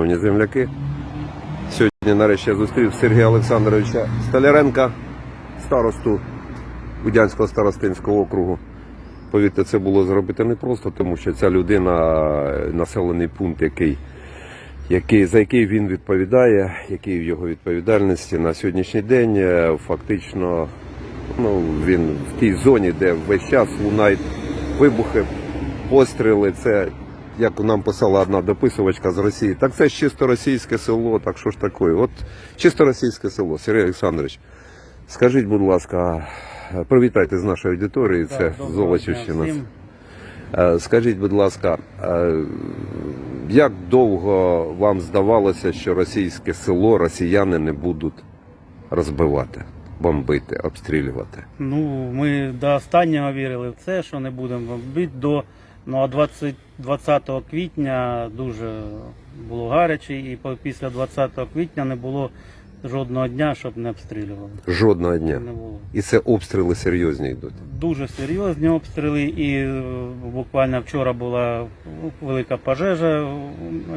шановні земляки. Сьогодні нарешті я зустрів Сергія Олександровича Столяренка, старосту Будянського старостинського округу. Повірте, це було зробити непросто, тому що ця людина населений пункт, який, який, за який він відповідає, який в його відповідальності на сьогоднішній день, е, фактично ну, він в тій зоні, де весь час лунають вибухи, постріли. Це як нам писала одна дописувачка з Росії. Так це ж чисто російське село, так що ж таке? От чисто російське село, Сергій Олександрович. Скажіть, будь ласка, привітайте з нашої аудиторії, це Золочівщина. Е, Скажіть, будь ласка, е, як довго вам здавалося, що російське село росіяни не будуть розбивати, бомбити, обстрілювати? Ну, ми до останнього вірили в це, що не будемо бомбити до ну, а 20, 20 квітня дуже було гаряче, і після 20 квітня не було жодного дня, щоб не обстрілювали. Жодного дня. Не було. І це обстріли серйозні йдуть. Дуже серйозні обстріли, і е, буквально вчора була велика пожежа.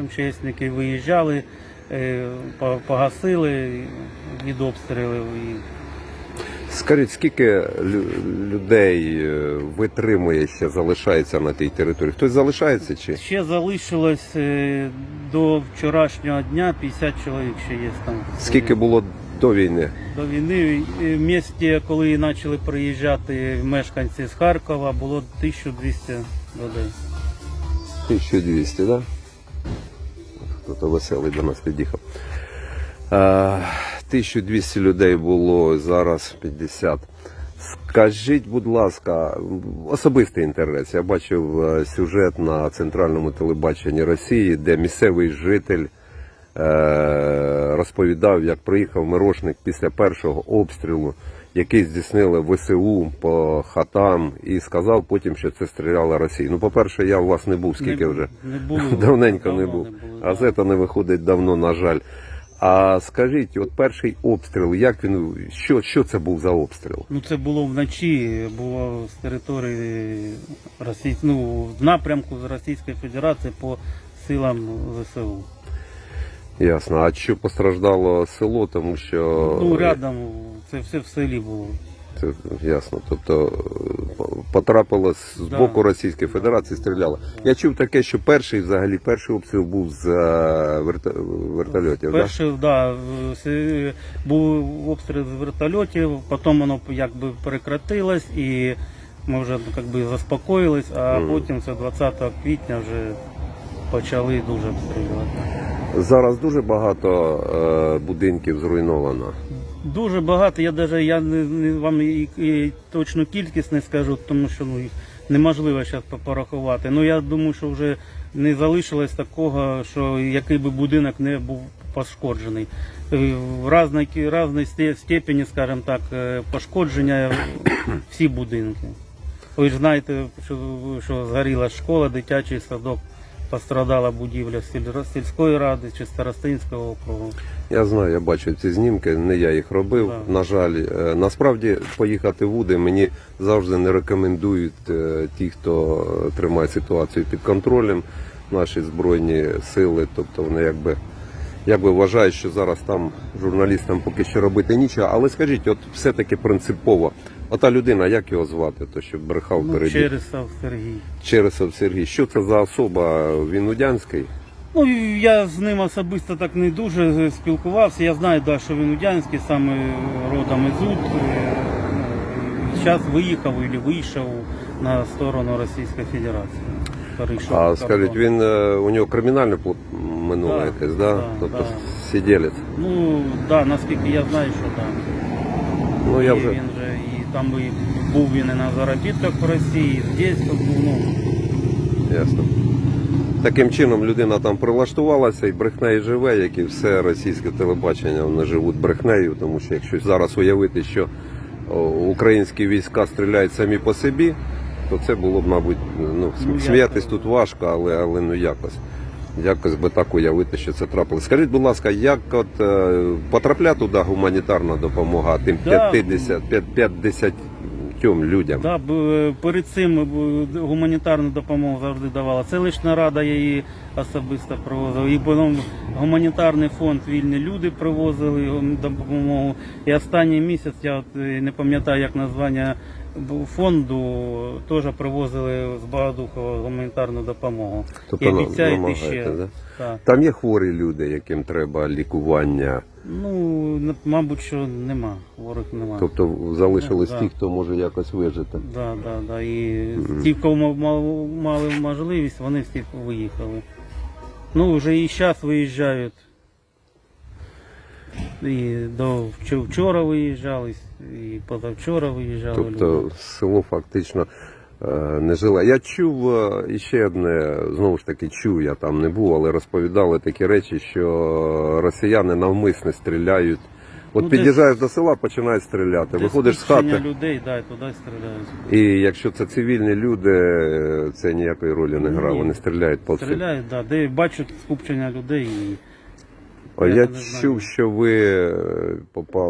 МЧСники виїжджали, е, погасили від обстрілів. І Скажіть, скільки людей е, витримує ще залишається на тій території? Хтось залишається чи? Ще залишилось е, до вчорашнього дня 50 чоловік ще є там. Скільки було до війни? До війни Е, в місті, коли почали приїжджати мешканці з Харкова, було 1200 людей. 1200, так? Да? Хто-то веселий до нас під'їхав. Е, 1200 людей було, зараз 50. Скажіть, будь ласка, особистий інтерес. Я бачив е, сюжет на центральному телебаченні Росії, де місцевий житель е, розповідав, як приїхав мирошник після першого обстрілу, який здійснили ВСУ по хатам, і сказав потім, що це стріляла Росія. Ну, по-перше, я у вас не був, скільки Не- вже не було. давненько не був. не було, А це не виходить давно, на жаль. А скажіть, от перший обстріл, як він що, що це був за обстріл? Ну це було вночі, було з території Росії, ну, в напрямку з Російської Федерації по силам ЗСУ. Ясно. А що постраждало село, тому що Ну, рядом це все в селі було. Це ясно. Тобто е, потрапило з Да. боку Російської Федерації, стріляло. Я чув таке, що перший взагалі перший обстріл був з е, вертольотів. Да? Перший, да, с- був обстріл з вертольотів, потім воно якби прекратилось і ми вже ну, якби заспокоїлись, а потім це 20 квітня вже почали дуже обстрілювати. Зараз дуже багато е, будинків зруйновано. Дуже багато, я навіть я не, не вам і, і точну кількість не скажу, тому що ну, неможливо зараз порахувати. Ну я думаю, що вже не залишилось такого, що який би будинок не був пошкоджений. Е, В різній, різній степені, скажімо так, е, пошкодження всі будинки. Ви ж знаєте, що, що згоріла школа, дитячий садок, пострадала будівля сіль- сільської ради чи старостинського округу. Я знаю, я бачу ці знімки, не я їх робив. Да. На жаль, Е, насправді поїхати в Уди мені завжди не рекомендують е, ті, хто е, тримає ситуацію під контролем, наші збройні сили. Тобто вони якби, якби вважають, що зараз там журналістам поки що робити нічого. Але скажіть, от все-таки принципово, ота людина, як його звати, то що брехав Ну, перед Чересов Сергій. Чересов Сергій. Що це за особа? Він Удянський? Ну, я з ним особисто так не дуже спілкувався. Я знаю, да, що він удянський, саме родом із Уд. Зараз виїхав і вийшов на сторону Російської Федерації. Перейшов А кордон. скажіть, він е, у нього кримінальне пл- минуле Да, якесь, да? да, тобто да. сиділець. Ну, да, наскільки я знаю, що так. Ну я і вже він же і там і був він і на заробітках в Росії, здесь був, ну, ясно. Таким чином людина там прилаштувалася і брехнею живе, як і все російське телебачення, вони живуть брехнею, тому що якщо зараз уявити, що українські війська стріляють самі по собі, то це було б, мабуть, ну, Ну, сміятись тут важко, але, але ну якось. Якось би так уявити, що це трапилось. Скажіть, будь ласка, як от е, потрапляє туди гуманітарна допомога тим Да. 50, 50 багатьом людям. Да, б- перед цим б- гуманітарну допомогу завжди давала. Селищна рада я її особисто привозила. І потім гуманітарний фонд вільні люди привозили гум- допомогу. І останній місяць я от е, не пам'ятаю, як названня фонду, теж привозили з Богодухова гуманітарну допомогу. Тобто і обіцяють ще. да? Так. Там є хворі люди, яким треба лікування. Ну, мабуть, що нема. Хворих нема. Тобто залишились Да. ті, хто може якось вижити. Да, да, да. І ті, кого ма- мали, мали можливість, вони всі виїхали. Ну, вже і зараз виїжджають. І до вчора виїжджали, і позавчора виїжджали. Тобто люди. село фактично е, не жило. Я чув е, іще одне, знову ж таки, чув, я там не був, але розповідали такі речі, що росіяни навмисно стріляють. От Ну, під'їжджаєш до села, починають стріляти. Виходиш з хати, людей, да, і туди стріляють. і якщо це цивільні люди, це ніякої ролі не грає. Вони стріляють по. Стріляють, да, де бачать скупчення людей і А Я я чув, що ви е,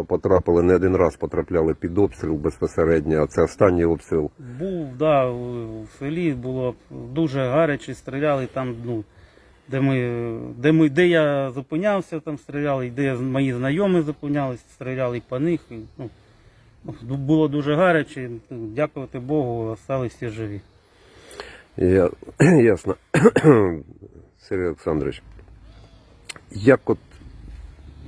потрапили не один раз, потрапляли під обстріл безпосередньо. А це останній обстріл. Був, да, в селі було дуже гаряче, стріляли там, ну, де ми, де ми, де я зупинявся, там стріляли, де мої знайомі зупинялись, стріляли по них. І, ну, ну, було дуже гаряче, дякувати Богу, остались всі живі. Я, ясно. Сергій Олександрович, як от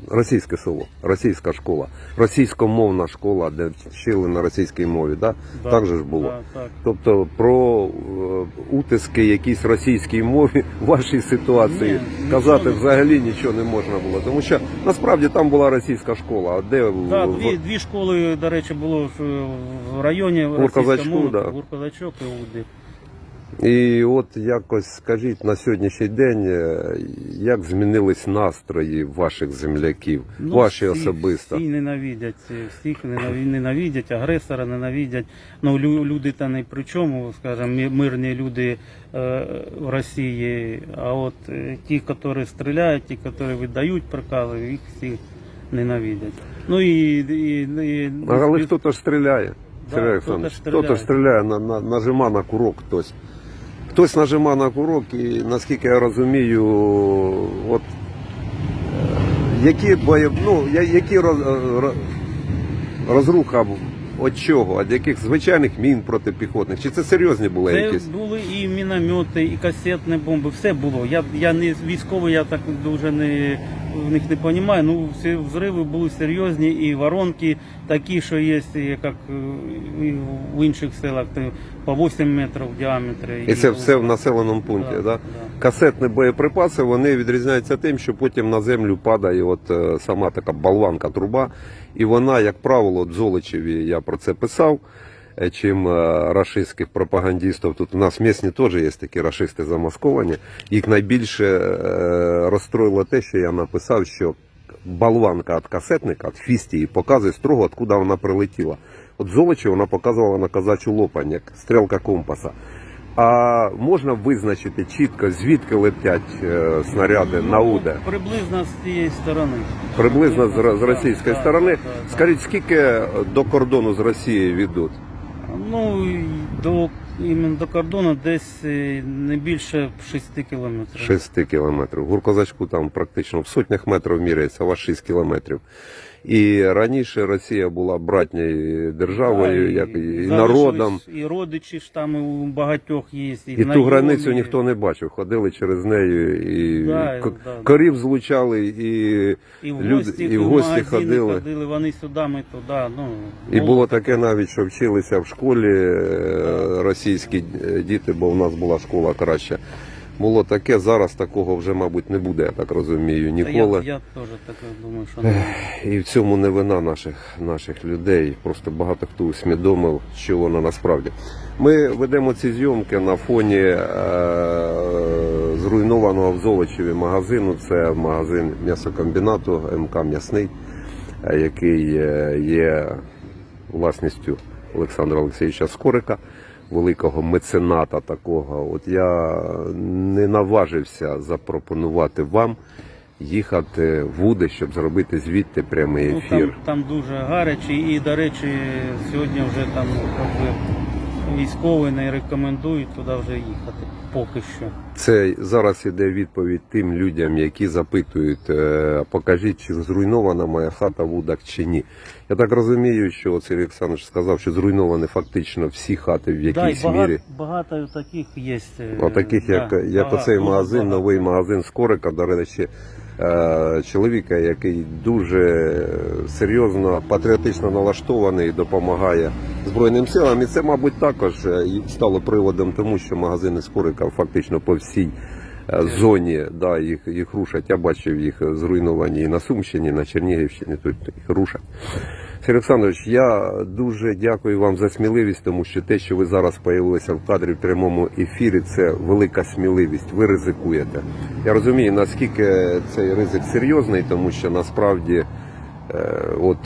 російське село, російська школа, російськомовна школа, де вчили на російській мові, да? Да, так же ж було. Да, так. Тобто про е, утиски якійсь російській мові в вашій ситуації Ні, казати не- взагалі нічого не можна було. Тому що насправді там була російська школа, а де Да, в- дві, дві школи, до речі, було в, районі російськомовних, да. Гуркозачок і Уди. І от якось скажіть на сьогоднішній день, е, як змінились настрої ваших земляків, ваші Ну, всі, особисто. Всі ненавидять, всіх ненаві- ненавидять, агресора ненавидять. Ну, лю- люди та не при чому, скажімо, мирні люди е, в Росії, а от е, ті, які стріляють, ті, які видають прикази, їх всі ненавидять. Ну і, і, і Але хто-то ж стріляє. Да, Сергій хто-то ж хто-то стріляє, на, на, нажима на курок хтось. Хтось нажима на курок, і наскільки я розумію, от е, які бої, ну, які роз, роз, розруха від чого? Від яких звичайних мін протипіхотних? Чи це серйозні були Це якісь? були і міномети, і касетні бомби, все було. Я, я не військовий, я так дуже не, в них не розумію. Ну, всі взриви були серйозні, і воронки такі, що є, як і в інших селах, по 8 метрів в діаметрі. І це все в населеному пункті, Да, да? да. Касетні боєприпаси вони відрізняються тим, що потім на землю падає от е, сама така болванка труба, і вона, як правило, от Золочеві я про це писав. Е, Чим е, рашистських пропагандистів тут у нас місні теж є такі рашисти замасковані. Їх найбільше е, розстроїло те, що я написав, що болванка від касетника, від фістії, показує строго, откуда вона прилетіла. От Золочі вона показувала на казачу лопань, як стрілка компаса. А можна визначити чітко, звідки летять е, снаряди на УДЕ? Ну, Приблизно з цієї сторони. Приблизно з, з російської да, сторони. да. Скажіть, скільки до кордону з Росією ведуть? Ну, до, іменно до кордону десь е, не більше 6 кілометрів. 6 кілометрів. Гуркозачку там практично в сотнях метрів міряється, а у вас 6 кілометрів. І раніше Росія була братньою державою, як і, і народом. І родичі ж там у багатьох є. І, І ту границю ніхто не бачив, ходили через нею і Да, к- да. корів злучали, і, І в люди- гості, і в гості ходили. ходили, вони сюди, ми туди. Ну, і було таке навіть, що вчилися в школі е, російські е, діти, бо в нас була школа краща. Було таке, зараз такого вже, мабуть, не буде, я так розумію, ніколи. Я, я теж так думаю, що не. І в цьому не вина наших, наших людей. Просто багато хто усвідомив, що воно насправді. Ми ведемо ці зйомки на фоні е, зруйнованого в Золочеві магазину. Це магазин м'ясокомбінату МК М'ясний, е, який е, є власністю Олександра Олексійовича Скорика, великого мецената такого. От я не наважився запропонувати вам їхати в Уди, щоб зробити звідти прямий Ну, там, там дуже гаряче і, до речі, сьогодні вже там військові не рекомендують туди вже їхати. Поки що. Це зараз іде відповідь тим людям, які запитують, е, покажіть, чи зруйнована моя хата в Удах чи ні. Я так розумію, що оце Олександр сказав, що зруйновані фактично всі хати в якійсь і багато, мірі. багато таких є. е, Отаких, як, да, як багато, оцей магазин, багато. новий магазин Скорика, до речі, е, чоловіка, який дуже серйозно патріотично налаштований, допомагає Збройним силам. І це, мабуть, також е, стало приводом тому, що магазини Скорика фактично по всій е, зоні да, їх, їх рушать. Я бачив їх зруйновані і на Сумщині, і на Чернігівщині, тут їх рушать. Сергій Олександрович, я дуже дякую вам за сміливість, тому що те, що ви зараз появилися в кадрі в прямому ефірі, це велика сміливість. Ви ризикуєте. Я розумію, наскільки цей ризик серйозний, тому що насправді, е, от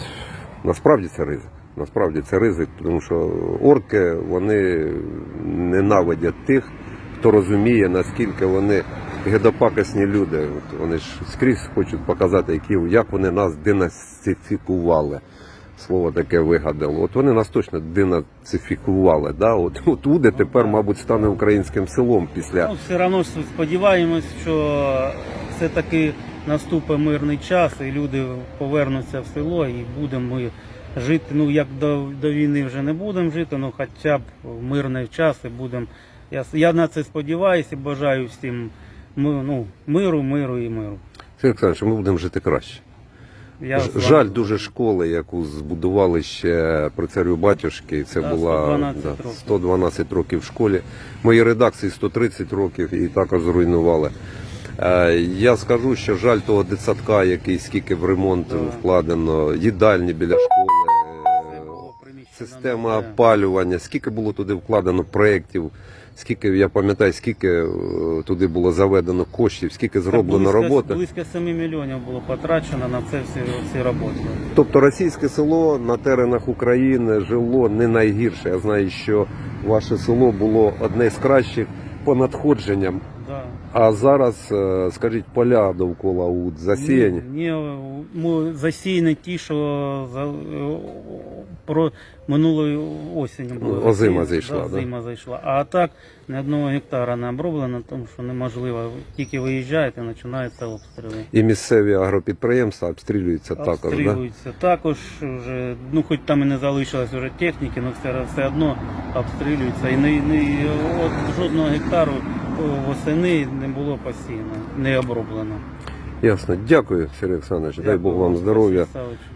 насправді це ризик. Насправді це ризик, тому що орки вони ненавидять тих, хто розуміє, наскільки вони гедопакосні люди. Вони ж скрізь хочуть показати, які, як вони нас денацифікували. Слово таке вигадали. От вони нас точно денацифікували. Да? От, от Уде тепер, мабуть, стане українським селом після Ну, все одно сподіваємось, що все-таки наступить мирний час, і люди повернуться в село і будемо ми жити. Ну як до, до війни вже не будемо жити, ну хоча б в мирний час і будемо. Я, я на це сподіваюся і бажаю всім ми- ну, миру, миру і миру. Сергій Олександрович, ми будемо жити краще. Я Жаль дуже школи, яку збудували ще при царю батюшки. Це Да, була 112 да, років. 112 років в школі. Моїй редакції 130 років і також зруйнували. Е, Я скажу, що жаль того дитсадка, який скільки в ремонт Да. вкладено, їдальні біля школи, система опалювання, скільки було туди вкладено проєктів, скільки я пам'ятаю, скільки е, туди було заведено коштів, скільки зроблено близько, роботи. Близько 7 мільйонів було потрачено на це всі, всі роботи. Тобто російське село на теренах України жило не найгірше. Я знаю, що ваше село було одне з кращих по надходженням. Да. А зараз, е, скажіть, поля довкола УД засіяні. Ні, ні, ми засіяні ті, що про минулої осінь були. Ну, озима зайшла, Да, да? Зайшла. А так ні одного гектара не оброблено, тому що неможливо. Тільки виїжджаєте, починаються обстріли. І місцеві агропідприємства обстрілюються також. Да? Обстрілюються також вже, ну хоч там і не залишилось вже техніки, але все, все одно обстрілюються. І не, не, от жодного гектару восени не було посіяно, не оброблено. Ясно. Дякую, Сергій Олександрович. Дай Бог вам здоров'я.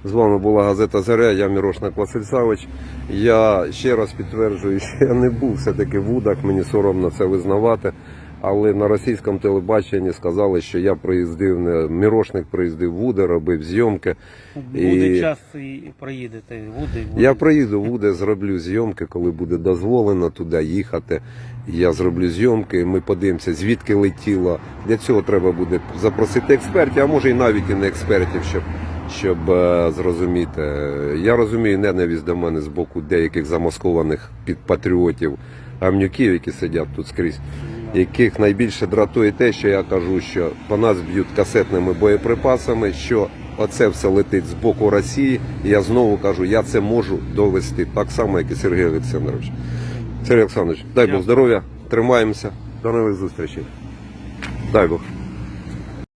З вами була газета Заря, я Мірошник Василь Савич. Я ще раз підтверджую, що я не був все-таки в Удах, мені соромно це визнавати. Але на російському телебаченні сказали, що я приїздив, не Мірошник приїздив в Уди, робив зйомки. Буде І- час і проїдете. Буде, буде. Я приїду в Уди, зроблю зйомки, коли буде дозволено туди їхати. Я зроблю зйомки, ми подивимося, звідки летіло. Для цього треба буде запросити експертів, а може і навіть і не експертів, щоб, щоб е, зрозуміти. Я розумію ненависть до мене з боку деяких замаскованих підпатріотів, гамнюків, які сидять тут скрізь, яких найбільше дратує те, що я кажу, що по нас б'ють касетними боєприпасами, що оце все летить з боку Росії. І я знову кажу, я це можу довести так само, як і Сергій Олександрович. Сергій Олександрович, дай Бог здоров'я, тримаємося. До нових зустрічей. Дай Бог.